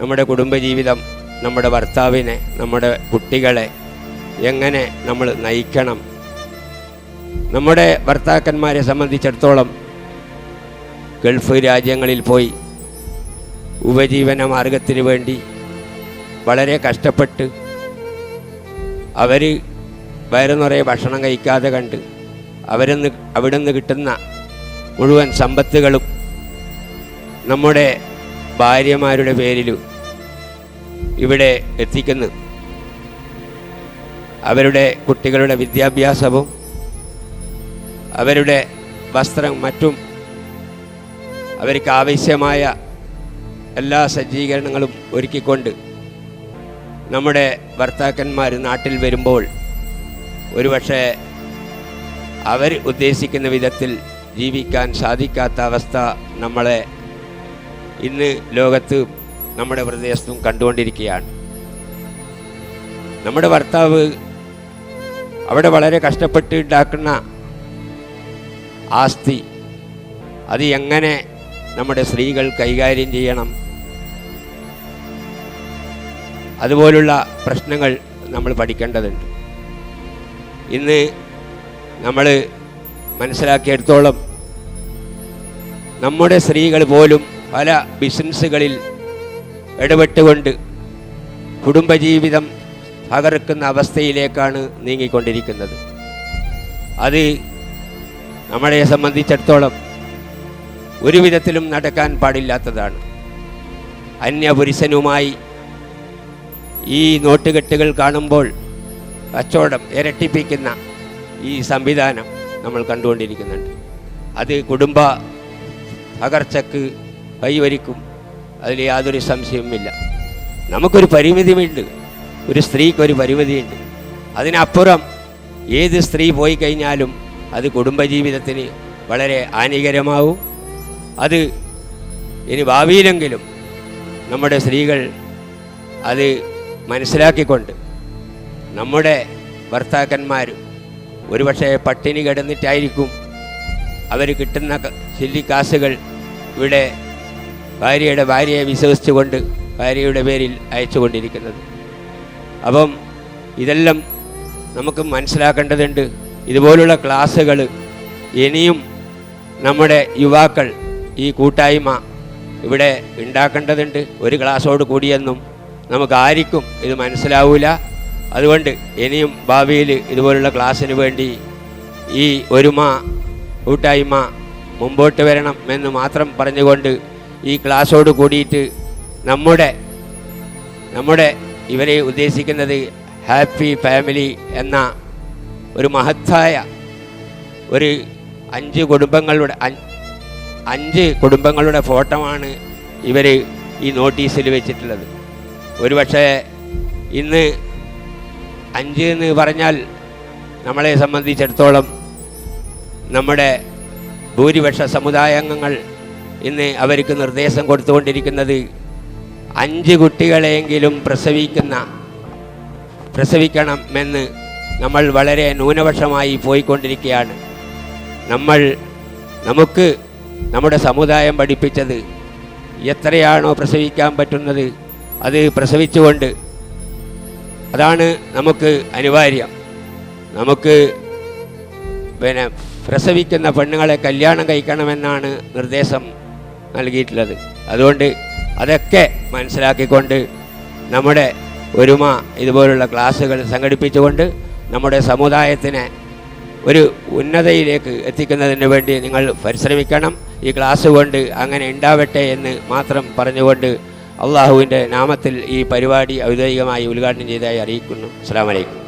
നമ്മുടെ കുടുംബജീവിതം നമ്മുടെ ഭർത്താവിനെ നമ്മുടെ കുട്ടികളെ എങ്ങനെ നമ്മൾ നയിക്കണം? നമ്മുടെ ഭർത്താക്കന്മാരെ സംബന്ധിച്ചിടത്തോളം ഗൾഫ് രാജ്യങ്ങളിൽ പോയി ഉപജീവന മാർഗത്തിന് വേണ്ടി വളരെ കഷ്ടപ്പെട്ട് അവർ വയറു നിറയെ ഭക്ഷണം കഴിക്കാതെ കണ്ട് അവരെന്ന് അവിടെ നിന്ന് കിട്ടുന്ന മുഴുവൻ സമ്പത്തുകളും നമ്മുടെ ഭാര്യമാരുടെ പേരിൽ ഇവിടെ എത്തിക്കുന്നു. അവരുടെ കുട്ടികളുടെ വിദ്യാഭ്യാസവും അവരുടെ വസ്ത്രം മറ്റും അവർക്ക് ആവശ്യമായ എല്ലാ സജ്ജീകരണങ്ങളും ഒരുക്കിക്കൊണ്ട് നമ്മുടെ ഭർത്താക്കന്മാർ നാട്ടിൽ വരുമ്പോൾ ഒരുപക്ഷെ അവർ ഉദ്ദേശിക്കുന്ന വിധത്തിൽ ജീവിക്കാൻ സാധിക്കാത്ത അവസ്ഥ നമ്മളെ ഇന്ന് ലോകത്ത് നമ്മുടെ പ്രദേശത്തും കണ്ടുകൊണ്ടിരിക്കുകയാണ്. നമ്മുടെ ഭർത്താവ് അവിടെ വളരെ കഷ്ടപ്പെട്ട് ഉണ്ടാക്കുന്ന ആസ്തി അത് എങ്ങനെ നമ്മുടെ സ്ത്രീകൾ കൈകാര്യം ചെയ്യണം? അതുപോലുള്ള പ്രശ്നങ്ങൾ നമ്മൾ പഠിക്കേണ്ടതുണ്ട്. ഇന്ന് നമ്മൾ മനസ്സിലാക്കിയെടുത്തോളം നമ്മുടെ സ്ത്രീകൾ പോലും പല ബിസിനസ്സുകളിൽ ഇടപെട്ടുകൊണ്ട് കുടുംബജീവിതം തകർക്കുന്ന അവസ്ഥയിലേക്കാണ് നീങ്ങിക്കൊണ്ടിരിക്കുന്നത്. അത് നമ്മളെ സംബന്ധിച്ചിടത്തോളം ഒരു വിധത്തിലും നടക്കാൻ പാടില്ലാത്തതാണ്. അന്യപുരുഷനുമായി ഈ നോട്ടുകെട്ടുകൾ കാണുമ്പോൾ കച്ചവടം ഇരട്ടിപ്പിക്കുന്ന ഈ സംവിധാനം നമ്മൾ കണ്ടുകൊണ്ടിരിക്കുന്നുണ്ട്. അത് കുടുംബ തകർച്ചക്ക് കൈവരിക്കും. അതിൽ യാതൊരു സംശയവുമില്ല. നമുക്കൊരു പരിമിതിയുണ്ട് ഒരു സ്ത്രീക്ക് ഒരു പരിമിതിയുണ്ട്. അതിനപ്പുറം ഏത് സ്ത്രീ പോയി കഴിഞ്ഞാലും അത് കുടുംബജീവിതത്തിന് വളരെ ഹാനികരമാവും. അത് ഇനി ഭാവിയിലെങ്കിലും നമ്മുടെ സ്ത്രീകൾ അത് മനസ്സിലാക്കിക്കൊണ്ട് നമ്മുടെ ഭർത്താക്കന്മാർ ഒരുപക്ഷെ പട്ടിണി കിടന്നിട്ടായിരിക്കും അവർ കിട്ടുന്ന ചില്ലിക്കാസുകൾ ഇവിടെ ഭാര്യയുടെ ഭാര്യയെ വിശ്വസിച്ചുകൊണ്ട് ഭാര്യയുടെ പേരിൽ അയച്ചുകൊണ്ടിരിക്കുന്നത്. അപ്പം ഇതെല്ലാം നമുക്ക് മനസ്സിലാക്കേണ്ടതുണ്ട്. ഇതുപോലുള്ള ക്ലാസ്സുകൾ ഇനിയും നമ്മുടെ യുവാക്കൾ ഈ കൂട്ടായ്മ ഇവിടെ ഉണ്ടാക്കേണ്ടതുണ്ട്. ഒരു ക്ലാസ്സോട് കൂടിയെന്നും നമുക്ക് ആർക്കും ഇത് മനസ്സിലാവില്ല അതുകൊണ്ട് ഇനിയും ഭാവിയിൽ ഇതുപോലുള്ള ക്ലാസ്സിന് വേണ്ടി ഈ ഒരുമ കൂട്ടായ്മ മുമ്പോട്ട് വരണം എന്ന് മാത്രം പറഞ്ഞുകൊണ്ട് ഈ ക്ലാസ്സോട് കൂടിയിട്ട് നമ്മുടെ നമ്മുടെ ഇവരെ ഉദ്ദേശിക്കുന്നത് ഹാപ്പി ഫാമിലി എന്ന ഒരു മഹത്തായ ഒരു അഞ്ച് കുടുംബങ്ങളുടെ അഞ്ച് കുടുംബങ്ങളുടെ ഫോട്ടോമാണ് ഇവർ ഈ നോട്ടീസിൽ വെച്ചിട്ടുള്ളത്. ഒരുപക്ഷെ ഇന്ന് അഞ്ച് എന്ന് പറഞ്ഞാൽ നമ്മളെ സംബന്ധിച്ചിടത്തോളം നമ്മുടെ ഭൂരിപക്ഷ സമുദായാംഗങ്ങൾ ഇന്ന് അവർക്ക് നിർദ്ദേശം കൊടുത്തുകൊണ്ടിരിക്കുന്നത് അഞ്ച് കുട്ടികളെയെങ്കിലും പ്രസവിക്കുന്ന പ്രസവിക്കണം എന്ന് നമ്മൾ വളരെ ന്യൂനപക്ഷമായി പോയിക്കൊണ്ടിരിക്കുകയാണ്. നമ്മൾ നമുക്ക് നമ്മുടെ സമുദായം പഠിപ്പിച്ചത് എത്രയാണോ പ്രസവിക്കാൻ പറ്റുന്നത് അത് പ്രസവിച്ചുകൊണ്ട് അതാണ് നമുക്ക് അനിവാര്യം. നമുക്ക് പിന്നെ പ്രസവിക്കുന്ന പെണ്ണുങ്ങളെ കല്യാണം കഴിക്കണമെന്നാണ് നിർദ്ദേശം. നൽകിയിട്ടുള്ളത്. അതുകൊണ്ട് അതൊക്കെ മനസ്സിലാക്കിക്കൊണ്ട് നമ്മുടെ ഒരുമ ഇതുപോലുള്ള ക്ലാസ്സുകൾ സംഘടിപ്പിച്ചുകൊണ്ട് നമ്മുടെ സമുദായത്തിനെ ഒരു ഉന്നതയിലേക്ക് എത്തിക്കുന്നതിന് വേണ്ടി നിങ്ങൾ പരിശ്രമിക്കണം. ഈ ക്ലാസ് കൊണ്ട് അങ്ങനെ ഉണ്ടാവട്ടെ എന്ന് മാത്രം പറഞ്ഞുകൊണ്ട് അള്ളാഹുവിന്റെ നാമത്തിൽ ഈ പരിപാടി ഔദ്യോഗികമായി ഉദ്ഘാടനം ചെയ്തതായി അറിയിക്കുന്നു. അസ്സാം വലൈക്കും